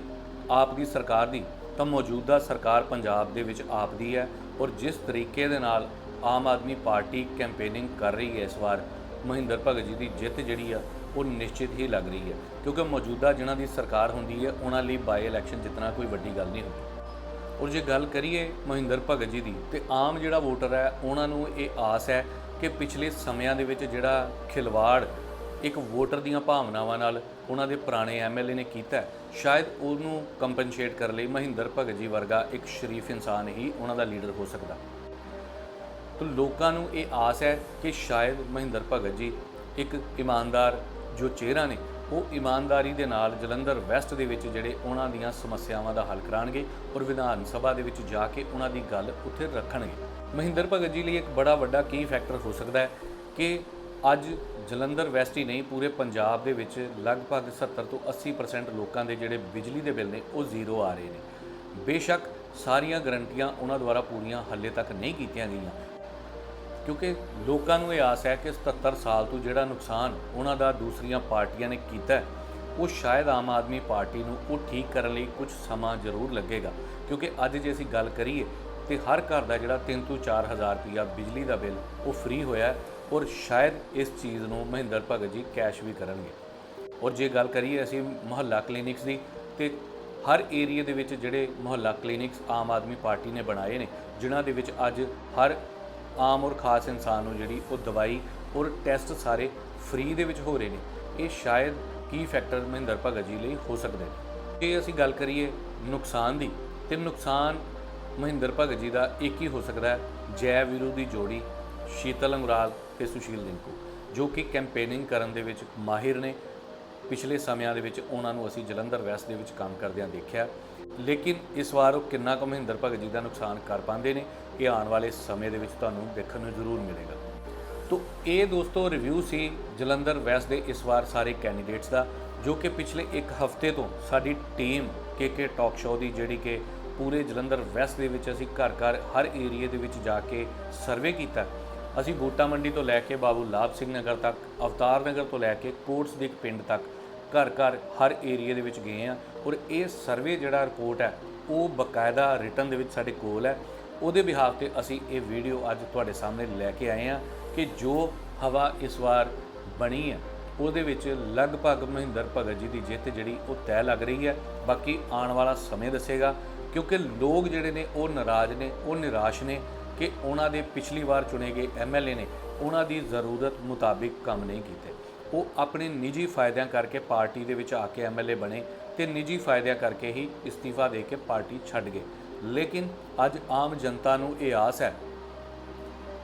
ਆਪ ਦੀ ਸਰਕਾਰ ਦੀ, ਤਾਂ ਮੌਜੂਦਾ ਸਰਕਾਰ ਪੰਜਾਬ ਦੇ ਵਿੱਚ ਆਪ ਦੀ ਹੈ ਔਰ ਜਿਸ ਤਰੀਕੇ ਦੇ ਨਾਲ ਆਮ ਆਦਮੀ ਪਾਰਟੀ ਕੈਂਪੇਨਿੰਗ ਕਰ ਰਹੀ ਹੈ ਇਸ ਵਾਰ, ਮਹਿੰਦਰ ਭਗਤ ਜੀ ਦੀ ਜਿੱਤ ਜਿਹੜੀ ਆ, ਉਹ ਨਿਸ਼ਚਿਤ ਹੀ ਲੱਗ ਰਹੀ ਹੈ। ਕਿਉਂਕਿ ਮੌਜੂਦਾ ਜਿਨ੍ਹਾਂ ਦੀ ਸਰਕਾਰ ਹੁੰਦੀ ਹੈ, ਉਹਨਾਂ ਲਈ ਬਾਈ ਇਲੈਕਸ਼ਨ ਜਿੱਤਣਾ ਕੋਈ ਵੱਡੀ ਗੱਲ ਨਹੀਂ ਹੁੰਦੀ। ਔਰ ਜੇ ਗੱਲ ਕਰੀਏ ਮਹਿੰਦਰ ਭਗਤ ਜੀ ਦੀ, ਤੇ ਆਮ ਜਿਹੜਾ ਵੋਟਰ ਹੈ, ਉਹਨਾਂ ਨੂੰ ਇਹ ਆਸ ਹੈ ਕਿ ਪਿਛਲੇ ਸਮਿਆਂ ਦੇ ਵਿੱਚ ਜਿਹੜਾ ਖਿਲਵਾੜ ਇੱਕ ਵੋਟਰ ਦੀਆਂ ਭਾਵਨਾਵਾਂ ਨਾਲ ਉਹਨਾਂ ਦੇ ਪੁਰਾਣੇ ਐਮਐਲਏ ਨੇ ਕੀਤਾ ਸ਼ਾਇਦ ਉਹਨੂੰ ਕੰਪਨਸੇਟ ਕਰਨ ਲਈ ਮਹਿੰਦਰ ਭਗਤ ਜੀ ਵਰਗਾ ਇੱਕ ਸ਼ਰੀਫ ਇਨਸਾਨ ਹੀ ਉਹਨਾਂ ਦਾ ਲੀਡਰ ਹੋ ਸਕਦਾ। ਤਾਂ ਲੋਕਾਂ ਨੂੰ ਇਹ ਆਸ ਹੈ ਕਿ ਸ਼ਾਇਦ ਮਹਿੰਦਰ ਭਗਤ ਜੀ ਇੱਕ ਇਮਾਨਦਾਰ ਜੋ ਚਿਹਰਾ ਨੇ, ਉਹ ਇਮਾਨਦਾਰੀ ਦੇ ਨਾਲ ਜਲੰਧਰ ਵੈਸਟ ਦੇ ਵਿੱਚ ਜਿਹੜੇ ਉਹਨਾਂ ਦੀਆਂ ਸਮੱਸਿਆਵਾਂ ਦਾ ਹੱਲ ਕਰਾਣਗੇ ਔਰ ਵਿਧਾਨ ਸਭਾ ਦੇ ਵਿੱਚ ਜਾ ਕੇ ਉਹਨਾਂ ਦੀ ਗੱਲ ਉੱਥੇ ਰੱਖਣਗੇ। ਮਹਿੰਦਰ ਭਗਤ ਜੀ ਲਈ ਇੱਕ ਬੜਾ ਵੱਡਾ ਕੀ ਫੈਕਟਰ ਹੋ ਸਕਦਾ ਹੈ ਕਿ ਅੱਜ ਜਲੰਧਰ ਵੈਸਟ ਹੀ ਨਹੀਂ, ਪੂਰੇ ਪੰਜਾਬ ਦੇ ਵਿੱਚ ਲਗਭਗ 70 ਤੋਂ 80% ਲੋਕਾਂ ਦੇ ਜਿਹੜੇ ਬਿਜਲੀ ਦੇ ਬਿੱਲ ਨੇ, ਉਹ ਜ਼ੀਰੋ ਆ ਰਹੇ ਨੇ। ਬੇਸ਼ੱਕ ਸਾਰੀਆਂ ਗਰੰਟੀਆਂ ਉਹਨਾਂ ਦੁਆਰਾ ਪੂਰੀਆਂ ਹੱਲੇ ਤੱਕ ਨਹੀਂ ਕੀਤੀਆਂ ਗਈਆਂ। ਕਿਉਂਕਿ ਲੋਕਾਂ ਨੂੰ ਇਹ ਆਸ ਹੈ ਕਿ 77 ਸਾਲ ਤੋਂ ਜਿਹੜਾ ਨੁਕਸਾਨ ਉਹਨਾਂ ਦਾ ਦੂਸਰੀਆਂ ਪਾਰਟੀਆਂ ਨੇ ਕੀਤਾ ਉਹ ਸ਼ਾਇਦ ਆਮ ਆਦਮੀ ਪਾਰਟੀ ਨੂੰ ਉਹ ਠੀਕ ਕਰਨ ਲਈ ਕੁਝ ਸਮਾਂ ਜ਼ਰੂਰ ਲੱਗੇਗਾ। ਕਿਉਂਕਿ ਅੱਜ ਜੇ ਅਸੀਂ ਗੱਲ ਕਰੀਏ ਤੇ ਹਰ ਘਰ ਦਾ ਜਿਹੜਾ 3 ਤੋਂ 4000 ਰੁਪਇਆ ਬਿਜਲੀ ਦਾ ਬਿੱਲ ਉਹ ਫ੍ਰੀ ਹੋਇਆ ਔਰ ਸ਼ਾਇਦ ਇਸ ਚੀਜ਼ ਨੂੰ ਮਹਿੰਦਰ ਭਗਤ ਜੀ ਕੈਸ਼ ਵੀ ਕਰਨਗੇ। ਔਰ ਜੇ ਗੱਲ ਕਰੀਏ ਅਸੀਂ ਮੁਹੱਲਾ ਕਲੀਨਿਕਸ ਦੀ, ਤੇ ਹਰ ਏਰੀਆ ਦੇ ਵਿੱਚ ਜਿਹੜੇ ਮੁਹੱਲਾ ਕਲੀਨਿਕਸ ਆਮ ਆਦਮੀ ਪਾਰਟੀ ਨੇ ਬਣਾਏ ਨੇ, ਜਿਨ੍ਹਾਂ ਦੇ ਵਿੱਚ ਅੱਜ ਹਰ ਆਮ ਔਰ ਖਾਸ ਇਨਸਾਨ ਨੂੰ ਜਿਹੜੀ ਉਹ ਦਵਾਈ ਔਰ ਟੈਸਟ ਸਾਰੇ ਫ੍ਰੀ ਦੇ ਵਿੱਚ ਹੋ ਰਹੇ ਨੇ। ਇਹ ਸ਼ਾਇਦ ਕੀ ਫੈਕਟਰ ਮਹਿੰਦਰ ਭਗਤ ਜੀ ਲਈ ਹੋ ਸਕਦੇ ਨੇ। ਜੇ ਅਸੀਂ ਗੱਲ ਕਰੀਏ ਨੁਕਸਾਨ ਦੀ, ਤੇ ਨੁਕਸਾਨ ਮਹਿੰਦਰ ਭਗਤ ਜੀ ਦਾ ਇੱਕ ਹੀ ਹੋ ਸਕਦਾ ਹੈ, ਜੈ ਵੀਰੂ ਦੀ ਜੋੜੀ ਸ਼ੀਤਲ ਅੰਗਰਾਲ ਤੇ ਸੁਸ਼ੀਲ ਰਿੰਕੂ ਜੋ ਕਿ ਕੈਂਪੇਨਿੰਗ ਕਰਨ ਦੇ ਵਿੱਚ ਮਾਹਿਰ ਨੇ। ਪਿਛਲੇ ਸਮਿਆਂ ਦੇ ਵਿੱਚ ਉਹਨਾਂ ਨੂੰ ਅਸੀਂ ਜਲੰਧਰ ਵੈਸਟ ਦੇ ਵਿੱਚ ਕੰਮ ਕਰਦਿਆਂ ਦੇਖਿਆ। ਲੇਕਿਨ ਇਸ ਵਾਰ ਉਹ ਕਿੰਨਾ ਕੁ ਮਹਿੰਦਰ ਭਗਤ ਜੀ ਦਾ ਨੁਕਸਾਨ ਕਰ ਪਾਉਂਦੇ ਨੇ, ਇਹ ਆਉਣ ਵਾਲੇ ਸਮੇਂ ਦੇ ਵਿੱਚ ਤੁਹਾਨੂੰ ਦੇਖਣ ਨੂੰ ਜ਼ਰੂਰ ਮਿਲੇਗਾ। ਤੋ ਇਹ ਦੋਸਤੋ ਰਿਵਿਊ ਸੀ ਜਲੰਧਰ ਵੈਸਟ ਦੇ ਇਸ ਵਾਰ ਸਾਰੇ ਕੈਂਡੀਡੇਟਸ ਦਾ, ਜੋ ਕਿ ਪਿਛਲੇ ਇੱਕ ਹਫ਼ਤੇ ਤੋਂ ਸਾਡੀ ਟੀਮ ਕੇ ਟਾਕ ਸ਼ੋਅ ਦੀ ਜਿਹੜੀ ਕਿ ਪੂਰੇ ਜਲੰਧਰ ਵੈਸਟ ਦੇ ਵਿੱਚ ਅਸੀਂ ਘਰ ਘਰ ਹਰ ਏਰੀਏ ਦੇ ਵਿੱਚ ਜਾ ਕੇ ਸਰਵੇ ਕੀਤਾ। ਅਸੀਂ ਬੂਟਾ ਮੰਡੀ ਤੋਂ ਲੈ ਕੇ ਬਾਬੂ ਲਾਭ ਸਿੰਘ ਨਗਰ ਤੱਕ, ਅਵਤਾਰ ਨਗਰ ਤੋਂ ਲੈ ਕੇ ਕੋਟਸ ਦੇ ਪਿੰਡ ਤੱਕ ਘਰ ਘਰ ਹਰ ਏਰੀਏ ਦੇ ਵਿੱਚ ਗਏ ਆ ਔਰ ਇਹ ਸਰਵੇ ਜਿਹੜਾ ਰਿਪੋਰਟ ਹੈ, ਉਹ ਬਕਾਇਦਾ ਰਿਟਰਨ ਦੇ ਵਿੱਚ ਸਾਡੇ ਕੋਲ ਹੈ। ਉਹਦੇ ਬਿਹਾਫ ਤੇ ਅਸੀਂ ਇਹ ਵੀਡੀਓ ਅੱਜ ਤੁਹਾਡੇ ਸਾਹਮਣੇ ਲੈ ਕੇ ਆਏ ਆ ਕਿ ਜੋ ਹਵਾ ਇਸ ਵਾਰ ਬਣੀ ਹੈ, ਉਹਦੇ ਵਿੱਚ ਲਗਭਗ ਮਹਿੰਦਰ ਭਗਤ ਜੀ ਦੀ ਜਿੱਤ ਜਿਹੜੀ ਉਹ ਤੈਅ ਲੱਗ ਰਹੀ ਹੈ। ਬਾਕੀ ਆਉਣ ਵਾਲਾ ਸਮੇਂ ਦੱਸੇਗਾ। ਕਿਉਂਕਿ ਲੋਕ ਜਿਹੜੇ ਨੇ ਉਹ ਨਾਰਾਜ਼ ਨੇ, ਉਹ ਨਿਰਾਸ਼ ਨੇ ਕਿ ਉਹਨਾਂ ਦੇ ਪਿਛਲੀ ਵਾਰ ਚੁਣੇ ਗਏ ਐਮਐਲਏ ਨੇ ਉਹਨਾਂ ਦੀ ਜ਼ਰੂਰਤ ਮੁਤਾਬਿਕ ਕੰਮ ਨਹੀਂ ਕੀਤੇ। ਉਹ ਆਪਣੇ ਨਿੱਜੀ ਫਾਇਦਿਆਂ ਕਰਕੇ ਪਾਰਟੀ ਦੇ ਵਿੱਚ ਆ ਕੇ ਐਮਐਲਏ ਬਣੇ ਤੇ ਨਿੱਜੀ ਫਾਇਦਿਆਂ ਕਰਕੇ ਹੀ ਇਸਤੀਫਾ ਦੇ ਕੇ ਪਾਰਟੀ ਛੱਡ ਗਏ। ਲੇਕਿਨ ਅੱਜ ਆਮ ਜਨਤਾ ਨੂੰ ਇਹ ਆਸ ਹੈ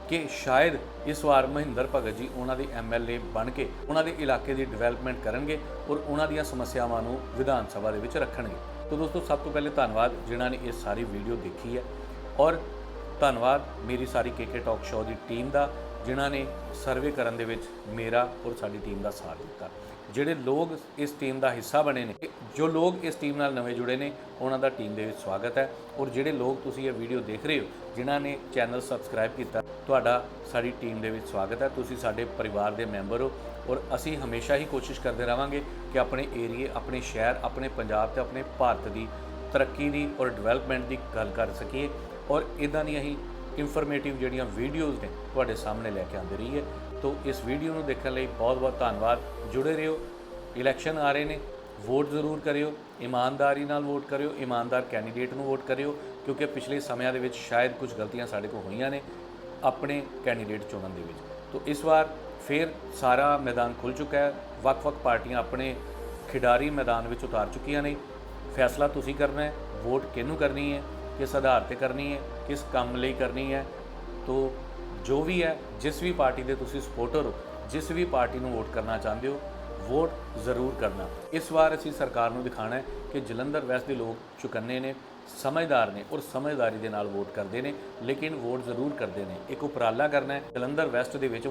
ਕਿ ਸ਼ਾਇਦ ਇਸ ਵਾਰ ਮਹਿੰਦਰ ਭਗਤ ਜੀ ਉਹਨਾਂ ਦੇ ਐਮਐਲਏ ਬਣ ਕੇ ਉਹਨਾਂ ਦੇ ਇਲਾਕੇ ਦੀ ਡਿਵੈਲਪਮੈਂਟ ਕਰਨਗੇ ਔਰ ਉਹਨਾਂ ਦੀਆਂ ਸਮੱਸਿਆਵਾਂ ਨੂੰ ਵਿਧਾਨ ਸਭਾ ਦੇ ਵਿੱਚ ਰੱਖਣਗੇ। ਤਾਂ ਦੋਸਤੋ, ਸਭ ਤੋਂ ਪਹਿਲੇ ਧੰਨਵਾਦ ਜਿਨ੍ਹਾਂ ਨੇ ਇਹ ਸਾਰੀ ਵੀਡੀਓ ਦੇਖੀ ਹੈ। ਔਰ ਧੰਨਵਾਦ ਮੇਰੀ ਸਾਰੀ ਕੇਕੇ ਟਾਕ ਸ਼ੋਅ ਦੀ ਟੀਮ ਦਾ, ਜਿਨ੍ਹਾਂ ਨੇ ਸਰਵੇ ਕਰਨ ਦੇ ਵਿੱਚ ਮੇਰਾ ਔਰ ਸਾਡੀ ਟੀਮ ਦਾ ਸਾਥ ਦਿੱਤਾ। ਜਿਹੜੇ ਲੋਕ ਇਸ ਟੀਮ ਦਾ ਹਿੱਸਾ ਬਣੇ ਨੇ, ਜੋ ਲੋਕ ਇਸ ਟੀਮ ਨਾਲ ਨਵੇਂ ਜੁੜੇ ਨੇ, ਉਹਨਾਂ ਦਾ ਟੀਮ ਦੇ ਵਿੱਚ ਸਵਾਗਤ ਹੈ। ਔਰ ਜਿਹੜੇ ਲੋਕ ਤੁਸੀਂ ਇਹ ਵੀਡੀਓ ਦੇਖ ਰਹੇ ਹੋ, ਜਿਨ੍ਹਾਂ ਨੇ ਚੈਨਲ ਸਬਸਕ੍ਰਾਈਬ ਕੀਤਾ, ਤੁਹਾਡਾ ਸਾਡੀ ਟੀਮ ਦੇ ਵਿੱਚ ਸਵਾਗਤ ਹੈ। ਤੁਸੀਂ ਸਾਡੇ ਪਰਿਵਾਰ ਦੇ ਮੈਂਬਰ ਹੋ ਔਰ ਅਸੀਂ ਹਮੇਸ਼ਾ ਹੀ ਕੋਸ਼ਿਸ਼ ਕਰਦੇ ਰਵਾਂਗੇ ਕਿ ਆਪਣੇ ਏਰੀਏ, ਆਪਣੇ ਸ਼ਹਿਰ, ਆਪਣੇ ਪੰਜਾਬ ਤੇ ਆਪਣੇ ਭਾਰਤ ਦੀ ਤਰੱਕੀ ਦੀ ਔਰ ਡਿਵੈਲਪਮੈਂਟ ਦੀ ਗੱਲ ਕਰ ਸਕੀਏ। ਔਰ ਇਦਾਂ ਦੀਆਂ ਹੀ ਇਨਫੋਰਮੇਟਿਵ ਜਿਹੜੀਆਂ ਵੀਡੀਓਜ਼ ਨੇ ਤੁਹਾਡੇ ਸਾਹਮਣੇ ਲੈ ਕੇ ਆਉਂਦੇ ਰਹੀਏ ਤੋਂ ਇਸ ਵੀਡੀਓ ਨੂੰ ਦੇਖਣ ਲਈ ਬਹੁਤ-ਬਹੁਤ ਧੰਨਵਾਦ। ਜੁੜੇ ਰਹੋ। ਇਲੈਕਸ਼ਨ ਆ ਰਹੇ ਨੇ। ਵੋਟ ਜ਼ਰੂਰ ਕਰਿਓ। ਇਮਾਨਦਾਰੀ ਨਾਲ ਵੋਟ ਕਰਿਓ। ਇਮਾਨਦਾਰ ਕੈਂਡੀਡੇਟ ਨੂੰ ਵੋਟ ਕਰਿਓ। ਕਿਉਂਕਿ ਪਿਛਲੇ ਸਮਿਆਂ ਦੇ ਵਿੱਚ ਸ਼ਾਇਦ ਕੁਝ ਗਲਤੀਆਂ ਸਾਡੇ ਕੋਲ ਹੋਈਆਂ ਨੇ ਆਪਣੇ ਕੈਂਡੀਡੇਟ ਚੁਣਨ ਦੇ ਵਿੱਚ। ਤੋਂ ਇਸ ਵਾਰ ਫਿਰ ਸਾਰਾ ਮੈਦਾਨ ਖੁੱਲ ਚੁੱਕਾ ਹੈ। ਵੱਖ-ਵੱਖ ਪਾਰਟੀਆਂ ਆਪਣੇ ਖਿਡਾਰੀ ਮੈਦਾਨ ਵਿੱਚ ਉਤਾਰ ਚੁੱਕੀਆਂ ਨੇ। ਫੈਸਲਾ ਤੁਸੀਂ ਕਰਨਾ ਹੈ, ਵੋਟ ਕਿਹਨੂੰ ਕਰਨੀ ਹੈ, ਕਿਸ ਆਧਾਰ ਤੇ ਕਰਨੀ ਹੈ, ਕਿਸ ਕੰਮ ਲਈ ਕਰਨੀ ਹੈ। ਤੋਂ ਜੋ ਵੀ ਹੈ, ਜਿਸ ਵੀ ਪਾਰਟੀ ਦੇ ਤੁਸੀਂ ਸਪੋਰਟਰ ਹੋ, ਜਿਸ ਵੀ ਪਾਰਟੀ ਨੂੰ ਵੋਟ ਕਰਨਾ ਚਾਹੁੰਦੇ ਹੋ, ਵੋਟ ਜ਼ਰੂਰ ਕਰਨਾ। ਇਸ ਵਾਰ ਅਸੀਂ ਸਰਕਾਰ ਨੂੰ ਦਿਖਾਣਾ ਹੈ ਕਿ ਜਲੰਧਰ ਵੈਸਟ ਦੇ ਲੋਕ ਚੁਕੰਨੇ ਨੇ, ਸਮਝਦਾਰ ਨੇ ਔਰ ਸਮਝਦਾਰੀ ਦੇ ਨਾਲ ਵੋਟ ਕਰਦੇ ਨੇ, ਲੇਕਿਨ ਵੋਟ ਜ਼ਰੂਰ ਕਰਦੇ ਨੇ। ਇੱਕ ਉਪਰਾਲਾ ਕਰਨਾ ਹੈ, ਜਲੰਧਰ ਵੈਸਟ ਦੇ ਵਿੱਚ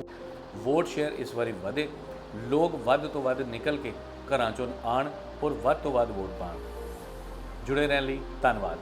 ਵੋਟ ਸ਼ੇਅਰ ਇਸ ਵਾਰੀ ਵਧੇ। ਲੋਕ ਵੱਧ ਤੋਂ ਵੱਧ ਨਿਕਲ ਕੇ ਘਰਾਂ ਚੋਂ ਆਣ ਔਰ ਵੱਧ ਤੋਂ ਵੱਧ ਵੋਟ ਪਾਣ ਜੁੜੇ ਰਹਿਣ ਲਈ ਧੰਨਵਾਦ।